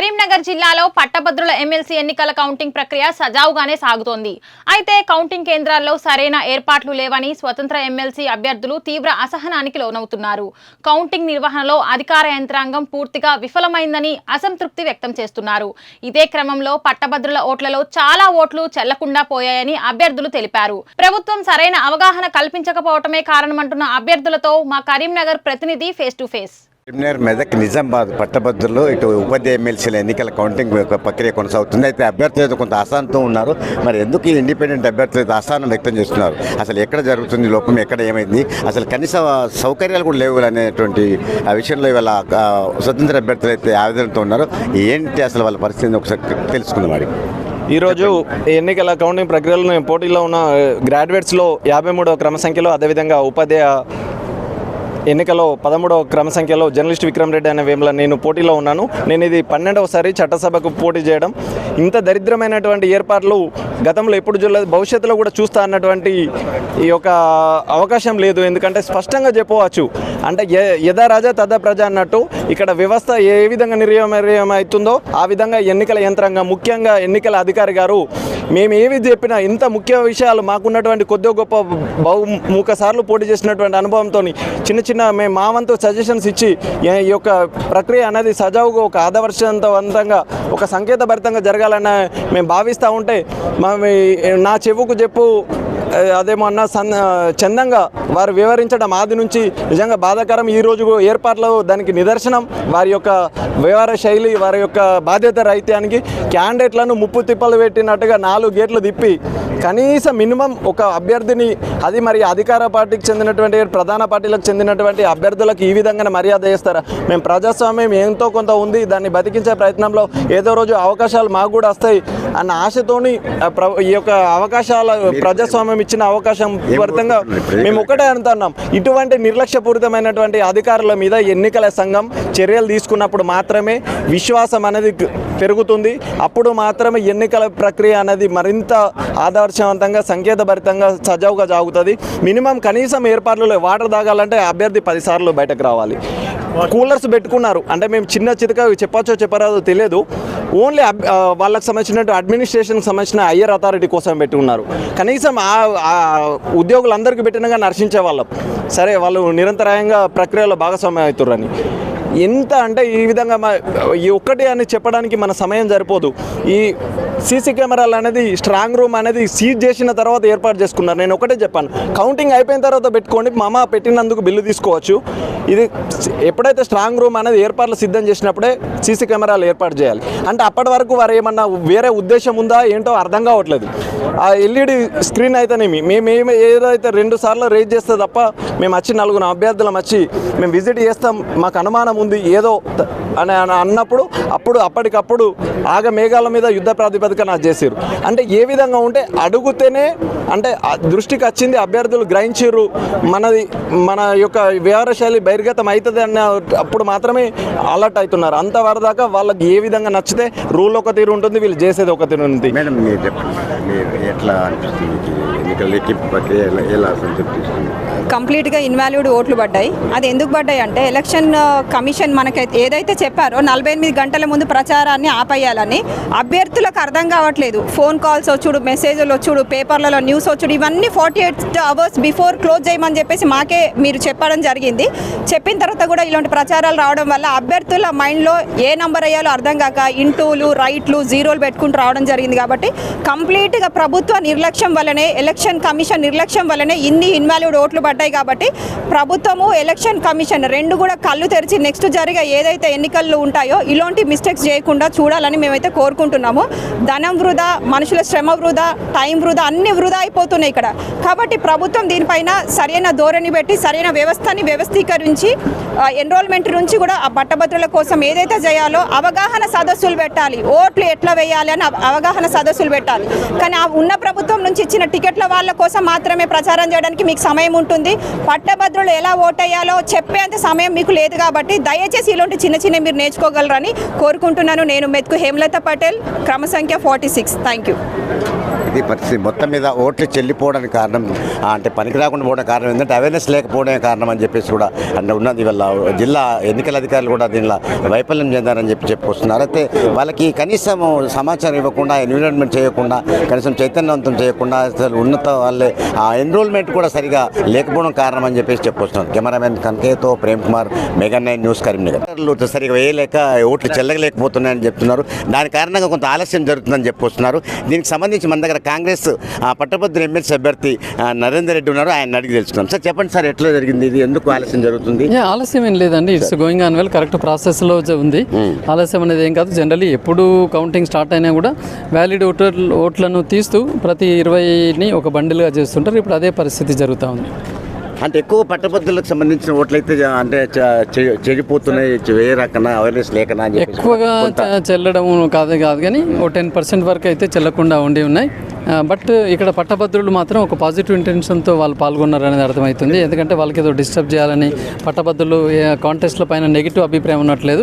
కరీంనగర్ జిల్లాలో పట్టభద్రుల ఎమ్మెల్సీ ఎన్నికల కౌంటింగ్ ప్రక్రియ సజావుగానే సాగుతోంది. అయితే కౌంటింగ్ కేంద్రాల్లో సరైన ఏర్పాట్లు లేవని స్వతంత్ర ఎమ్మెల్సీ అభ్యర్థులు తీవ్ర అసహనానికి లోనవుతున్నారు. కౌంటింగ్ నిర్వహణలో అధికార యంత్రాంగం పూర్తిగా విఫలమైందని అసంతృప్తి వ్యక్తం చేస్తున్నారు. ఇదే క్రమంలో పట్టభద్రుల ఓట్లలో చాలా ఓట్లు చెల్లకుండా పోయాయని అభ్యర్థులు తెలిపారు. ప్రభుత్వం సరైన అవగాహన కల్పించకపోవటమే కారణమంటున్న అభ్యర్థులతో మా కరీంనగర్ ప్రతినిధి face to face. Karimnagar Medak Nizamabad పట్టభద్రులు ఇటు ఉపాధ్యాయ ఎమ్మెల్సీల ఎన్నికల కౌంటింగ్ ప్రక్రియ కొనసాగుతుంది. అయితే అభ్యర్థులు కొంత అసహనంతో ఉన్నారు. మరి ఎందుకు ఈ ఇండిపెండెంట్ అభ్యర్థులు అయితే అసహనం వ్యక్తం చేస్తున్నారు? అసలు ఎక్కడ జరుగుతుంది లోపం? ఎక్కడ ఏమైంది? అసలు కనీస సౌకర్యాలు కూడా లేవు అనేటువంటి ఆ విషయంలో ఇవాళ స్వతంత్ర అభ్యర్థులు అయితే ఆవేదనతో ఉన్నారు. ఏంటి అసలు వాళ్ళ పరిస్థితిని ఒకసారి తెలుసుకుందాం వాడికి ఈరోజు ఈ ఎన్నికల కౌంటింగ్ ప్రక్రియలో పోటీలో ఉన్న గ్రాడ్యుయేట్స్లో యాభై మూడవ క్రమ సంఖ్యలో అదేవిధంగా ఉపాధ్యాయ ఎన్నికలో పదమూడవ క్రమ సంఖ్యలో జర్నలిస్ట్ విక్రమ్ రెడ్డి అనే వేముల నేను పోటీలో ఉన్నాను. నేను ఇది పన్నెండవసారి చట్టసభకు పోటీ చేయడం. ఇంత దరిద్రమైనటువంటి ఏర్పాట్లు గతంలో ఎప్పుడు చూడలేదు భవిష్యత్తులో కూడా చూస్తా అన్నటువంటి ఈ యొక్క అవకాశం లేదు. ఎందుకంటే స్పష్టంగా చెప్పవచ్చు అంటే యథా రాజా తదా ప్రజ అన్నట్టు ఇక్కడ వ్యవస్థ ఏ విధంగా నిర్వహణ అవుతుందో ఆ విధంగా ఎన్నికల యంత్రాంగం ముఖ్యంగా ఎన్నికల అధికారి గారు మేము ఏవి చెప్పినా ఇంత ముఖ్య విషయాలు మాకున్నటువంటి కొద్దిగా గొప్ప బహుముఖ సార్లు పోటీ చేసినటువంటి అనుభవంతో చిన్న చిన్న మేము మా వంతు సజెషన్స్ ఇచ్చి ఈ యొక్క ప్రక్రియ అనేది సజావుగా ఒక ఆదర్శవంతవంతంగా ఒక సంకేతభరితంగా జరగాలని మేము భావిస్తూ ఉంటే మా మీ- నా చెవుకు చెప్పు అదేమో అన్న సన్ చందంగా వారు వివరించడం ఆది నుంచి నిజంగా బాధాకరం. ఈ రోజు ఏర్పాట్లు దానికి నిదర్శనం వారి యొక్క వ్యవహార శైలి వారి యొక్క బాధ్యత రహిత్యానికి క్యాండిడేట్లను ముప్పు తిప్పలు పెట్టినట్టుగా నాలుగు గేట్లు తిప్పి కనీసం మినిమం ఒక అభ్యర్థిని అది మరి అధికార పార్టీకి చెందినటువంటి ప్రధాన పార్టీలకు చెందినటువంటి అభ్యర్థులకు ఈ విధంగా మర్యాద చేస్తారా? మేము ప్రజాస్వామ్యం ఎంతో కొంత ఉంది దాన్ని బతికించే ప్రయత్నంలో ఏదో రోజు అవకాశాలు మాకు కూడా వస్తాయి అన్న ఆశతోని ఈ యొక్క అవకాశాల ప్రజాస్వామ్యం ఇచ్చిన అవకాశం ఫలితంగా మేము ఒకటే అంటున్నాం. ఇటువంటి నిర్లక్ష్యపూరితమైనటువంటి అధికారుల మీద ఎన్నికల సంఘం చర్యలు తీసుకున్నప్పుడు మాత్రమే విశ్వాసం అనేది పెరుగుతుంది. అప్పుడు మాత్రమే ఎన్నికల ప్రక్రియ అనేది మరింత ఆదర్శవంతంగా సంకేతభరితంగా సజావుగా జాగుతుంది మినిమం కనీసం ఏర్పాట్లు వాటర్ తాగాలంటే అభ్యర్థి పదిసార్లు బయటకు రావాలి. కూలర్స్ పెట్టుకున్నారు. అంటే మేము చిన్న చితక చెప్పచ్చో చెప్పరాదో తెలియదు. ఓన్లీ వాళ్ళకి సంబంధించినట్టు అడ్మినిస్ట్రేషన్కి సంబంధించిన హయ్యర్ అథారిటీ కోసం పెట్టుకున్నారు కనీసం ఆ ఉద్యోగులందరికీ పెట్టినగా నర్శించే వాళ్ళం. సరే వాళ్ళు నిరంతరాయంగా ప్రక్రియలో భాగస్వామ్యం అవుతుర్రని. ఎంత అంటే ఈ విధంగా ఈ ఒక్కటి అని చెప్పడానికి మన సమయం సరిపోదు. ఈ సీసీ కెమెరాలు అనేది స్ట్రాంగ్ రూమ్ అనేది సీజ్ చేసిన తర్వాత ఏర్పాటు చేసుకున్నారు. నేను ఒకటే చెప్పాను. కౌంటింగ్ అయిపోయిన తర్వాత పెట్టుకోండి. మామ పెట్టినందుకు బిల్లు తీసుకోవచ్చు. ఇది ఎప్పుడైతే స్ట్రాంగ్ రూమ్ అనేది ఏర్పాట్లు సిద్ధం చేసినప్పుడే సీసీ కెమెరాలు ఏర్పాటు చేయాలి. అంటే అప్పటి వరకు వారు ఏమన్నా వేరే ఉద్దేశం ఉందా ఏంటో అర్థం కావట్లేదు. ఆ ఎల్ఈడి స్క్రీన్ అయితేనేమి? మేము ఏదైతే రెండు సార్లు రేజ్ చేస్తే తప్ప మేము వచ్చి నలుగురు అభ్యర్థులం వచ్చి మేము విజిట్ చేస్తాం మాకు అనుమానం ఉంది ఏదో అని అని అన్నప్పుడు అప్పుడు అప్పటికప్పుడు ఆగ మేఘాల మీద యుద్ధ ప్రాతిపదికన చేసారు అంటే ఏ విధంగా ఉంటే అడుగుతేనే అంటే దృష్టికి వచ్చింది అభ్యర్థులు గ్రహించారు మనది మన యొక్క వ్యవహారశైలి బహిర్గతం అవుతుంది అన్న అప్పుడు మాత్రమే అలర్ట్ అవుతున్నారు అంతవరదాకా వాళ్ళకి ఏ విధంగా నచ్చితే రూల్ ఒక తీరు ఉంటుంది వీళ్ళు చేసేది ఒక తీరు ఉంటుంది. మేడం మీరు చెప్పండి. ఎట్లా అనిపిస్తుంది ఎన్నికల లెక్కింపు ప్రక్రియ ఎలా- ఎలా సంతృప్తి కంప్లీట్గా ఇన్వాల్యూడ్ ఓట్లు పడ్డాయి. అది ఎందుకు పడ్డాయి అంటే ఎలక్షన్ కమిషన్ మనకైతే ఏదైతే చెప్పారో నలభై ఎనిమిది గంటల ముందు ప్రచారాన్ని ఆపేయాలని అభ్యర్థులకు అర్థం కావట్లేదు. ఫోన్ కాల్స్ వచ్చుడు మెసేజ్లు వచ్చుడు పేపర్లలో న్యూస్ వచ్చుడు ఇవన్నీ forty eight hours before close చేయమని చెప్పేసి మాకే మీరు చెప్పడం జరిగింది. చెప్పిన తర్వాత కూడా ఇలాంటి ప్రచారాలు రావడం వల్ల అభ్యర్థుల మైండ్లో ఏ నంబర్ అయ్యాలో అర్థం కాక ఇంటూలు రైట్లు జీరోలు పెట్టుకుంటూ రావడం జరిగింది కాబట్టి కంప్లీట్గా ప్రభుత్వ నిర్లక్ష్యం వల్లనే ఎలక్షన్ కమిషన్ నిర్లక్ష్యం వల్లనే ఇన్ని ఇన్వాల్యూడ్ ఓట్లు పడ్డాయి. కాబట్టి ప్రభుత్వము ఎలక్షన్ కమిషన్ రెండు కూడా కళ్ళు తెరిచి నెక్స్ట్ జరిగే ఏదైతే ఎన్నికలు ఉంటాయో ఇలాంటి మిస్టేక్స్ చేయకుండా చూడాలని మేమైతే కోరుకుంటున్నాము. ధనం వృధా మనుషుల శ్రమ వృధా టైం వృధా అన్ని వృధా అయిపోతున్నాయి ఇక్కడ. కాబట్టి ప్రభుత్వం దీనిపైన సరైన ధోరణి పెట్టి సరైన వ్యవస్థని వ్యవస్థీకరించి ఎన్రోల్మెంట్ నుంచి కూడా ఆ పట్టభద్రుల కోసం ఏదైతే చేయాలో అవగాహన సదస్సులు పెట్టాలి. ఓట్లు ఎట్లా వేయాలి అని అవగాహన సదస్సులు పెట్టాలి. కానీ ఆ ఉన్న ప్రభుత్వం నుంచి ఇచ్చిన టికెట్ల వాళ్ళ కోసం మాత్రమే ప్రచారం చేయడానికి మీకు సమయం ఉంటుంది. పట్టభద్రులు ఎలా ఓటేయాలో చెప్పేంత సమయం మీకు లేదు కాబట్టి దయచేసి ఇలాంటి చిన్న చిన్న మీరు నేర్చుకోగలరని కోరుకుంటున్నాను. నేను మెతుకు హేమలత పటేల్ క్రమ సంఖ్య ఫార్టీ సిక్స్. థ్యాంక్ యూ ఇది పరిస్థితి. మొత్తం మీద ఓట్లు చెల్లిపోవడానికి కారణం అంటే పనికి రాకుండా పోవడం కారణం ఏంటంటే అవేర్నెస్ లేకపోవడమే కారణం అని చెప్పేసి కూడా అంటే ఉన్నది వల్ల జిల్లా ఎన్నికల అధికారులు కూడా దీనిలో వైఫల్యం చెందారని చెప్పి చెప్పుకొస్తున్నారు. అయితే వాళ్ళకి కనీసం సమాచారం ఇవ్వకుండా ఎన్విరాన్మెంట్ చేయకుండా కనీసం చైతన్యవంతం చేయకుండా అసలు ఉన్నత వాళ్ళే ఆ ఎన్రోల్మెంట్ కూడా సరిగా లేకపోవడం కారణం అని చెప్పేసి చెప్పుకొస్తున్నారు. Cameraman కనకేతో Prem Kumar mega nine news Karimnagar. సరిగా వేయలేక ఓట్లు చెల్లగలేకపోతున్నాయని చెప్తున్నారు. దాని కారణంగా కొంత ఆలస్యం జరుగుతుందని చెప్పుకొస్తున్నారు. దీనికి సంబంధించి మన దగ్గర కాంగ్రెస్ ఆ, పట్టభద్రుల ఎమ్మెల్సీ అభ్యర్థి నరేందర్ రెడ్డి ఉన్నారు. ఆయన అడిగి తెలుసుకున్నాం సార్ చెప్పండి సార్ ఎట్లా జరిగింది ఇది? ఎందుకు ఆలస్యం జరుగుతుంది? ఆలస్యం ఏం లేదండి. It's going on well correct ప్రాసెస్లో ఉంది. ఆలస్యం అనేది ఏం కాదు. జనరల్లీ ఎప్పుడు కౌంటింగ్ స్టార్ట్ అయినా కూడా వ్యాలిడ్ ఓటర్ ఓట్లను తీస్తూ ప్రతి ఇరవైని ఒక బండిల్గా చేస్తుంటారు. ఇప్పుడు అదే పరిస్థితి జరుగుతూ ఉంది. అంటే ఎక్కువ పట్టభద్రులకు సంబంధించిన ఓట్లయితే అంటే చెడిపోతున్నాయి. వేయరాకన్నా అవేర్నెస్ లేకనా ఎక్కువగా చెల్లడం కాదు కాదు కానీ ఓ టెన్ పర్సెంట్ వరకు అయితే చెల్లకుండా ఉండి ఉన్నాయి. బట్ ఇక్కడ పట్టభద్రులు మాత్రం ఒక పాజిటివ్ ఇంటెన్షన్తో వాళ్ళు పాల్గొన్నారు అనేది అర్థమవుతుంది. ఎందుకంటే వాళ్ళకి ఏదో డిస్టర్బ్ చేయాలని పట్టభద్రులు కాంటెస్ట్ల పైన నెగిటివ్ అభిప్రాయం ఉన్నట్లేదు.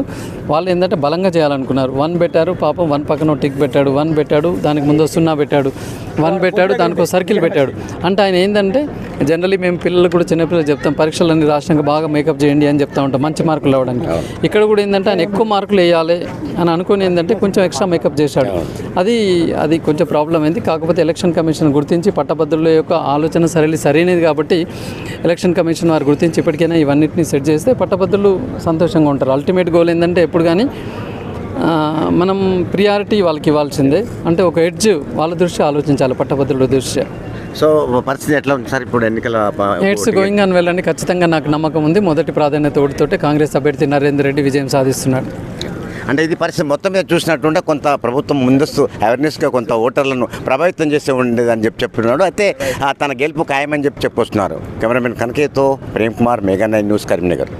వాళ్ళు ఏంటంటే బలంగా చేయాలనుకున్నారు. వన్ పెట్టారు పాపం వన్ పక్కన టిక్ పెట్టాడు వన్ పెట్టాడు దానికి ముందు సున్నా పెట్టాడు. వన్ పెట్టాడు దానికి సర్కిల్ పెట్టాడు. అంటే ఆయన ఏంటంటే జనరల్లీ మేము పిల్లలు కూడా చిన్నపిల్లలు చెప్తాం పరీక్షలన్నీ రాసినాక బాగా మేకప్ చేయండి అని చెప్తా ఉంటాం మంచి మార్కులు అవ్వడానికి ఇక్కడ కూడా ఏంటంటే ఆయన ఎక్కువ మార్కులు వేయాలి అని అనుకుని ఏంటంటే కొంచెం ఎక్స్ట్రా మేకప్ చేశాడు. అది అది కొంచెం ప్రాబ్లం అయింది. కాకపోతే ఎలక్షన్ కమిషన్ గుర్తించి పట్టభద్రుల యొక్క ఆలోచన సరైన సరైనది కాబట్టి ఎలక్షన్ కమిషన్ వారు గుర్తించి ఇప్పటికైనా ఇవన్నిటిని సెట్ చేస్తే పట్టభద్రులు సంతోషంగా ఉంటారు. అల్టిమేట్ గోల్ ఏంటంటే ఎప్పుడు కానీ మనం ప్రియారిటీ వాళ్ళకి ఇవ్వాల్సిందే. అంటే ఒక ఎడ్జ్ వాళ్ళ దృష్టి ఆలోచించాలి పట్టభద్రుల దృష్ట్యా సో పరిస్థితి ఎట్లా ఉంది సార్ ఇప్పుడు ఎన్నికల ఇట్స్ గోయింగ్ ఆన్ వెళ్ళండి ఖచ్చితంగా నాకు నమ్మకం ఉంది. మొదటి ప్రాధాన్యత ఓటుతోటే కాంగ్రెస్ అభ్యర్థి నరేందర్ రెడ్డి విజయం సాధిస్తున్నాడు. అంటే ఇది పరిస్థితి మొత్తం మీద చూసినట్టుంటే కొంత ప్రభుత్వం ముందస్తు అవేర్నెస్గా కొంత ఓటర్లను ప్రభావితం చేసే ఉండేదని చెప్పి చెప్తున్నాడు అయితే తన గెలుపు ఖాయమని చెప్పి చెప్పొస్తున్నారు. Cameraman కనకేతో Prem Kumar mega nine news Karimnagar.